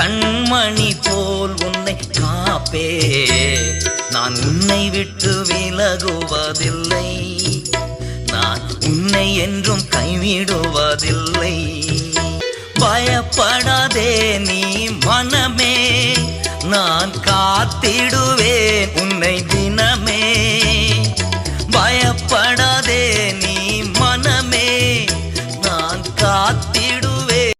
கண்மணி போல் உன்னை காப்பே. நான் உன்னை விட்டு விலகுவதில்லை. நான் உன்னை என்றும் கைவிடுவதில்லை. பயப்படாதே நீ மனமே. நான் காத்திடுவேன் உன்னை தினமே. பயப்படாதே நீ மனமே. நான் காத்து